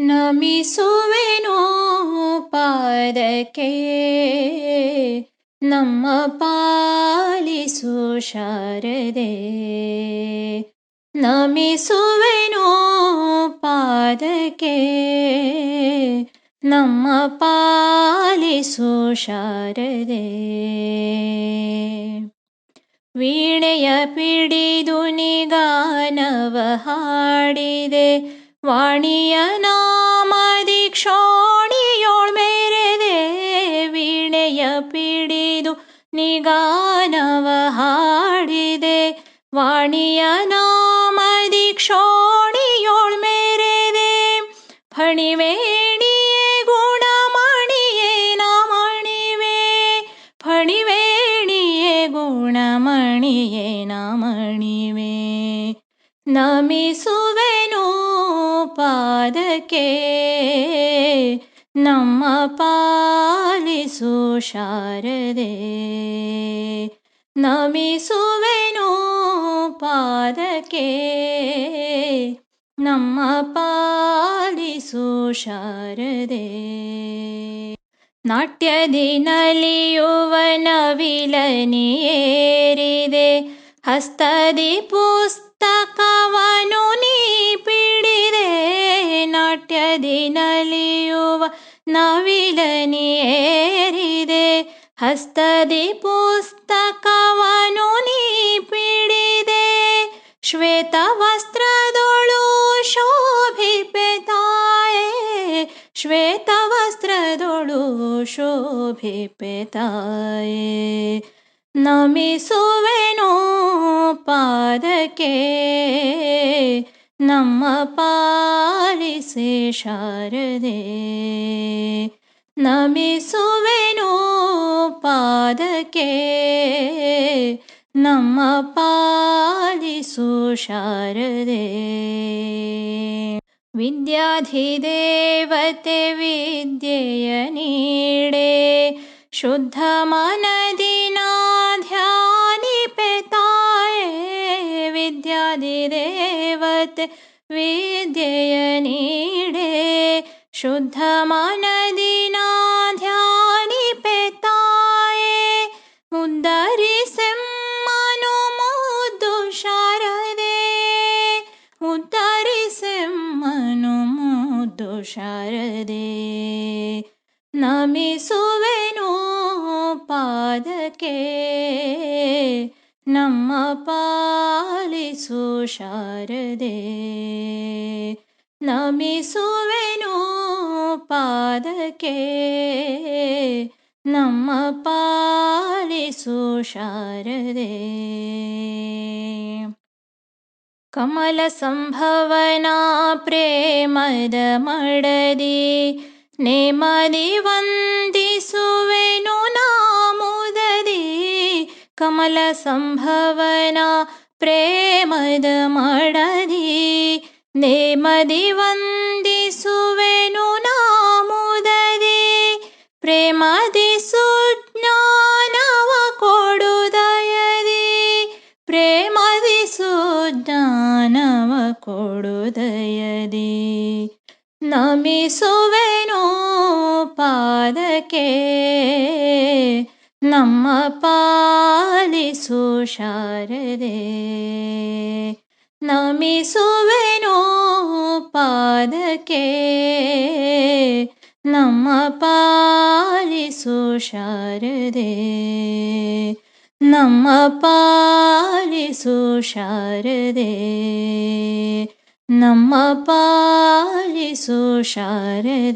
ನಮಿಸುವೆನೋ ಪಾದಕ್ಕೆ ನಮ್ಮ ಪಾಲಿಸು ಶಾರದೆ. ನಮಿಸುವೆನೋ ಪಾದಕ್ಕೆ ನಮ್ಮ ಪಾಲಿಸು ಶಾರದೆ. ವೀಣೆಯ ಪಿಡಿದು ನಿಗಾನವ ಹಾಡಿದೆ. ವಾಣಿಯ ನಾಮದಿ ಕ್ಷೋಣಿಯೋಳ್ ಮೇರೆದೆ ವೀಣೆಯ ಪಿಡಿದು ನಿಗಾನವ ಹಾಡಿದೆ ವಾಣಿಯ ನಾಮದಿ ಕ್ಷೋಣಿಯೋಳ್ ಮೇರೆದೆ ಫಣಿವೇಣಿಯೇ ಗುಣಮಣಿಯೇ ನಾಮಣಿವೆ ಫಣಿವೇಣಿಯೇ ಗುಣಮಣಿಯೇ ನಾಮಣಿವೆ ನಮಿಸುವೆನು ಪಾದಕ್ಕೆ ನಮ್ಮ ಪಾಲಿಸು ಶಾರದೆ. ನಮಿಸುವೆನು ಪಾದಕ್ಕೆ ನಮ್ಮ ಪಾಲಿಸು ಶಾರದೆ. ನಾಟ್ಯದಿ ನಲಿಯುವ ನವಿಲನಿಯೇರಿದೆ ಹಸ್ತದಿ ಪುಸ್ತಕವನು ನಾಟ್ಯದಿ ನಲಿಯುವ ನವಿಲನಿಯೇರಿದೆ ಹಸ್ತದಿ ಪುಸ್ತಕವನು ನೀ ಪಿಡಿದೆ ಶ್ವೇತ ವಸ್ತ್ರದೊಳು ಶೋಭಿಪೆ ತಾಯೇ ಶ್ವೇತ ವಸ್ತ್ರದೊಳು ಶೋಭಿಪೆ ತಾಯೇ ನಮಿಸುವೆನೋ ಪಾದಕ್ಕೆ ನಮ್ಮ ಪಾಲಿಸೆ ಶಾರದೆ ನಮಿಸುವೆನೋ ಪಾದಕ್ಕೆ ನಮ್ಮ ಪಾಲಿಸು ಶಾರದೆ ವಿದ್ಯಾಧಿದೇವತೆ ವಿದ್ಯೆಯ ನೀಡೆ ಶುದ್ಧ ಮನದಿನ ಧ್ಯಾನಿಪೆ ತಾಯೇ ವಿದ್ಯಾಧಿದೇವತೆ विध्यनिडे शुद्धमानदिना ध्यानि पेता उन्दरि मनुमुषारदे उत्तर से नामि सुवेपादके ನಮ್ಮ ಪಾಲಿಸು ಶಾರದೆ ನಮಿಸುವೆನು ಪಾದಕ್ಕೆ ನಮ್ಮ ಪಾಲಿಸು ಶಾರದೆ ಕಮಲ ಸಂಭವನಾ ಪ್ರೇಮದ ಮಡದಿ ನೇಮದಿ ವಂದಿಸುವೆನು ನಾಮುದದಿ ಕಮಲ ಸಂಭವನಾ ಪ್ರೇಮದ ಮಡದಿ ನೇಮದಿ ವಂದಿಸುವೆನು ನಾಮುದದಿ ಪ್ರೇಮದಿ ಸುಜ್ಞಾನವ ಕೊಡುದಯದಿ ಪ್ರೇಮದಿ ಸುಜ್ಞಾನವ ಕೊಡುದಯದಿ ನಮಿಸುವೆನೋ ಪಾದಕ್ಕೆ ನಮ್ಮ ಪಾಲಿಸು सुशारदे नमि सुवेन पादके नाम् पालि पालिम् पालिषारे